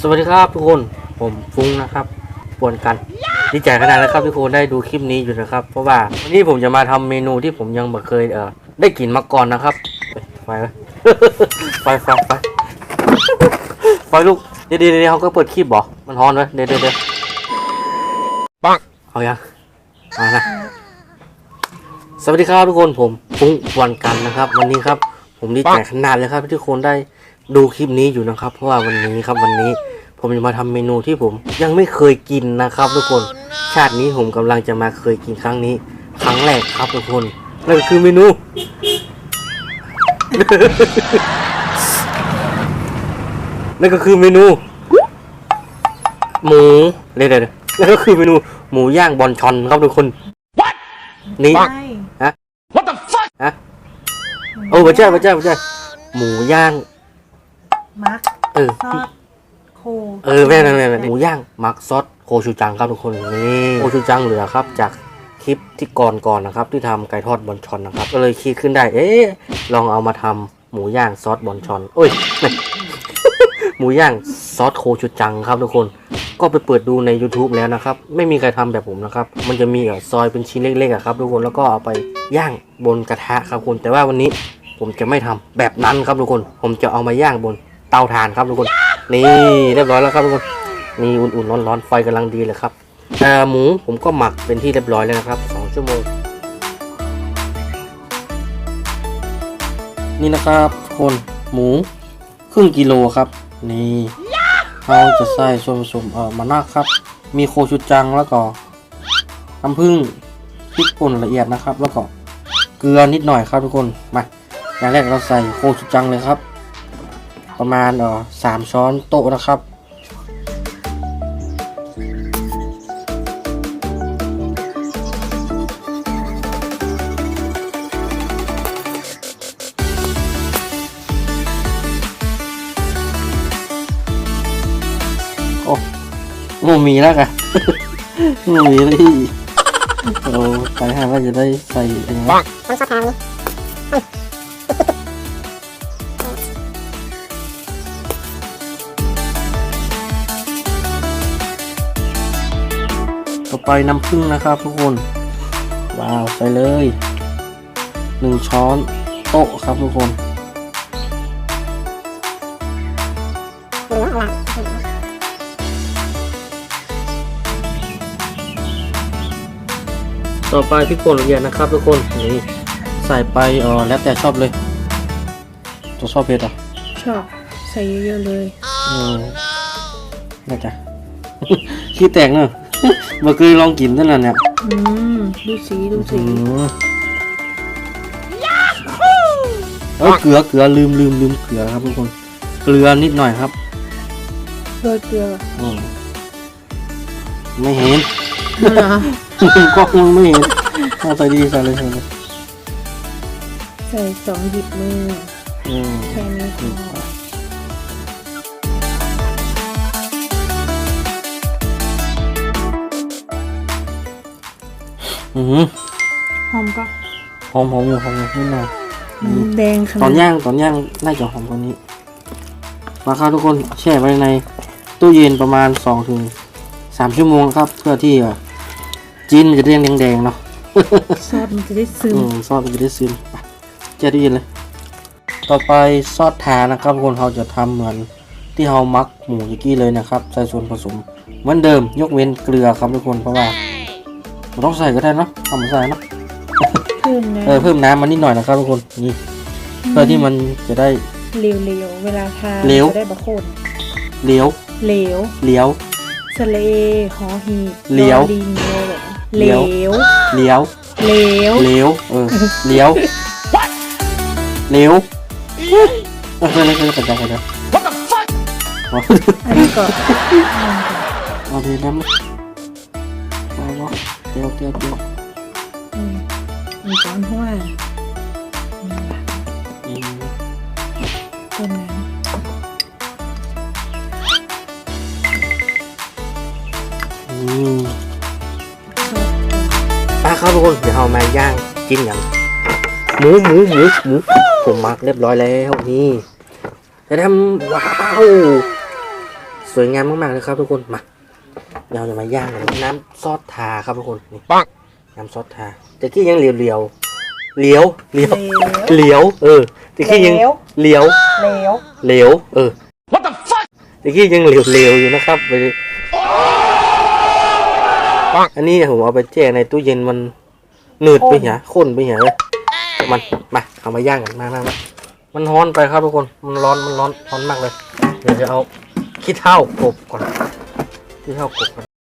สวัสดีครับทุกคนผมฟุ้งนะครับปวนกันดีใจขนาดแล้วครับทุกคนได้ดูคลิปนี้อยู่นะครับ เพราะว่าวันนี้ผมจะมาทำเมนูที่ผมยังไม่เคยเออได้กินมาก่อนนะครับไปไปไปไฟไฟไฟลูกเดี๋ยวเดี๋ยวเดี๋ยวเขาก็เปิดคลิปบอกมันฮอนไว้เดี๋ยวเดี๋ยวเดี๋ยวปังเอายังเอานะสวัสดีครับทุกคนผมฟุ้งปวนกันนะครับ วันนี้ครับ ผมดีใจขนาดเลยครับที่ทุกคนได้ ดูคลิปนี้อยู่นะครับ เพราะว่าวันนี้ครับวันนี้ผมจะมาทำเมนูที่ผมยังไม่เคยกินนะครับ ทุกคนชาตินี้ผมกำลังจะมาเคยกินครั้งนี้ ครั้งแรกครับทุกคนนั่นก็คือเมนูนั่นก็คือเมนู หมูเดี๋ยวเดี๋ยวเดี๋ยวนั่นก็คือเมนูหมูย่างบอนชอนครับทุกคนนี่ใช่ฮะโอ้ไม่ใช่ไม่ใช่ไม่ใช่หมูย่าง มักเออ ซอสโคเออแม่แม่แม่แม่หมูย่างมักซอสโคชูจังครับทุกคนนี่โคชูจังเหลือครับ จากคลิปที่ก่อนก่อนนะครับ ที่ทำไก่ทอดบอนชอนนะครับ ก็เลยคิดขึ้นได้ เอ๊ะลองเอามาทำหมูย่างซอสบอนชอนโอ้ย หมูย่างซอสโคชูจังครับทุกคน ก็ไปเปิดดูใน YouTube แล้วนะครับ ไม่มีใครทำแบบผมนะครับ มันจะมีเอ่อซอยเป็นชิ้นเล็กๆอะครับ ทุกคนแล้วก็เอาไปย่างบนกระทะครับคุณแต่ว่าวันนี้ผมจะไม่ทำแบบนั้นครับทุกคน ผมจะเอามาย่างบนเตาถ่านครับทุกคน นี่เรียบร้อยแล้วครับทุกคน นี่อุ่นๆร้อนๆไฟกำลังดีเลยครับแต่หมูผมก็หมักเป็นที่เรียบร้อยแล้วนะครับสองชั่วโมง นี่นะครับทุกคนหมูครึ่งกิโลครับ นี่เราจะใส่ส่วนผสมเอ่อมานาครับ มีโคชูจังแล้วก็น้ำผึ้งพริกป่นละเอียดนะครับ แล้วก็เกลือนิดหน่อยครับทุกคนมาอย่างแรกเราใส่โคชูจังเลยครับ ประมาณเอ่อสามช้อนโต๊ะนะครับโอ้โมมีแล้วกันโมมีเลยเราไปหาว่าจะได้ใส่ยังไง ไปน้ำผึ้งนะครับทุกคนว้าวใส่เลยหนึ่งช้อนโต๊ะครับทุกคนต่อไปพริกป่นละเอียดนะครับทุกคนนี่ใส่ไปเออแล้วแต่ชอบเลยตัวชอบเผ็ดอะชอบใส่เยอะๆเลยอืมน่าจะขี้แตกเนอะ เมื่อกี้ลองกินนั่นแหละเนี่ยอืมดูสีดูสีอืมเอ้ยเกลือเกลือลืมลืมลืมเกลือครับทุกคน เกลือนิดหน่อยครับเกลือเกลืออืมไม่เห็นเหรอก็ยังไม่เห็นเอาใส่ดีใส่เลยใส่เลยใส่สองหยิบมืออืมแค่นี้พอ อืมหอมก็หอมหอมอยู่หอมอยู่นิดหน่อยมันแดงขตอนาดนย่างตอนย่างน่าจะหอมกว่านี้มาครับทุกคนแช่ไว้ในตู้เย็นประมาณสองถึงสามชั่วโมงครับ เพื่อที่อะจีนมันจะได้แดงๆเนาะซอสมันจะได้ซึมอืมซอสมันจะได้ซึมไปแช่ตู้เย็นเลย ต่อไปซอสทานะครับทุกคนเราจะทำเหมือนที่เรามักหมูยากี้เลยนะครับใส่ส่วนผสมเหมือนเดิมยกเว้นเกลือครับทุกคนเพราะว่า เราต้องใส่ก็ได้เนาะทำมาใส่เนาะเพิ่มนะเออเพิ่มน้ำมันนิดหน่อยนะครับทุกคนนี่เพื่อที่มันจะได้เหลวๆเวลาทานเหลว จะได้บะโคนเลี้ยวเหลวเลี้ยวสเลหอหีบเหลวดอลิงโลแหวนเหเหลลววเลี้ยวเหลวเลี้ยวเออเลี้ยวเลี้ยวเออเพื่อนเพื่อนกระจายกระจายอันนี้ก็เอาดีน้ำเอาวะเตี ยวเตียวเตียวอืมมีก้อนหัวอืมอืมต้นน้ำอืมอะครับทุกคนเดี๋ยวเรามาย่างกินกันหมูหมูหมูหมูผมมักเรียบร้อยแล้วนี่จะทำว้าว สวยงามมากๆเลยครับทุกคนมา เราจะมาย่างกันน้ำซอสทาครับทุกคนนี่ปังน้ำซอสทาแต่ที่ยังเหลียวเหลียวเหลียวเหลียวเหลวเหลียว เออแต่ที่ยังเหลวเหลียวเหลวเหลวเออ What the fuck แต่ที่ยังเหลียวเหลวอยู่นะครับไปปังอันนี้ผมเอาไปแช่ในตู้เย็นมันหนืดไปเหียข้นไปเหียเลยมันมาเอามาย่างกันมามามามันร้อนไปครับทุกคน มันร้อน มันร้อน ร้อนมากเลย เดี๋ยวจะเอาขี้เถ้ากบก่อน ที่เท่ากบ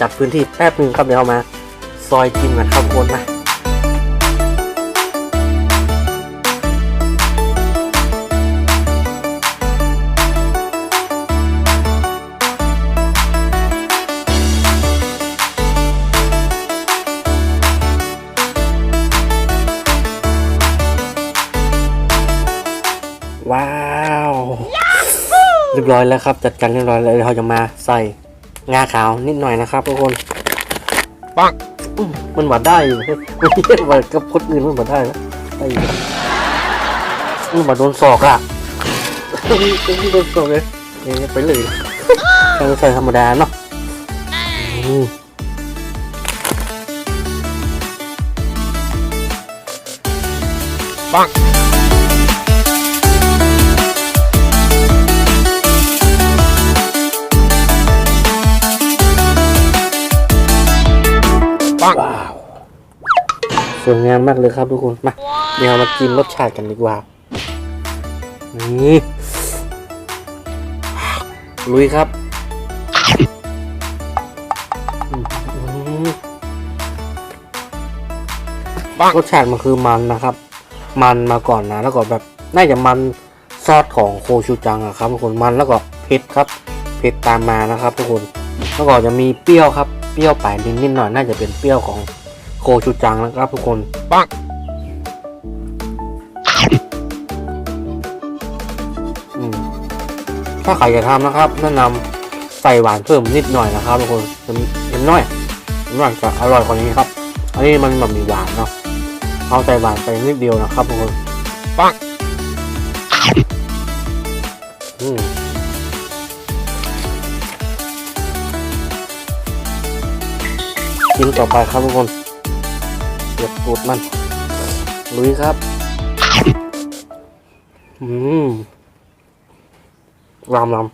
จับพื้นที่แป๊บนึงครับเดี๋ยวเอามา ซอยจิ้มกันครับทุกคนมาว้าว เรียบร้อยแล้วครับ จัดการเรียบร้อยแล้วเดี๋ยวเราจะมาใส่ งาขาวนิดหน่อยนะครับทุกคนปังอื้อมันหวานได้อยู่ไม่ใช่หวานกับคนอื่นมันหวานได้นะได้อยู่มันหวานโดนศอกอะต้องโดนศอกเลยนี่ไปเลยเราใส่ธรรมดาเนาะอืมปัง ปังว้าวสวยงามมากเลยครับทุกคน มาเดี๋ยวเรามากินรสชาติกันดีกว่า นี่ลุยครับอืมปังรสชาติมันคือมันนะครับ มันมาก่อนนะ แล้วก็แบบน่าจะมันซอสของโคชูจังอะครับทุกคนมันแล้วก็เผ็ดครับ เผ็ดตามมานะครับทุกคน แล้วก็จะมีเปรี้ยวครับ เปรี้ยวปลายนิดนิดหน่อยน่าจะเป็นเปรี้ยวของโคชูจังนะครับทุกคนปังถ้าใครจะทำนะครับแนะนำใส่หวานเพิ่มนิดหน่อยนะครับทุกคนเป็นน้อยมันจะอร่อยกว่านี้ครับ อันนี้มันแบบมีหวานเนาะเอาใส่หวานไปนิดเดียวนะครับทุกคนปัง กินต่อไปครับทุกคนเก็บตูดมันลุยครับ อืมรามราม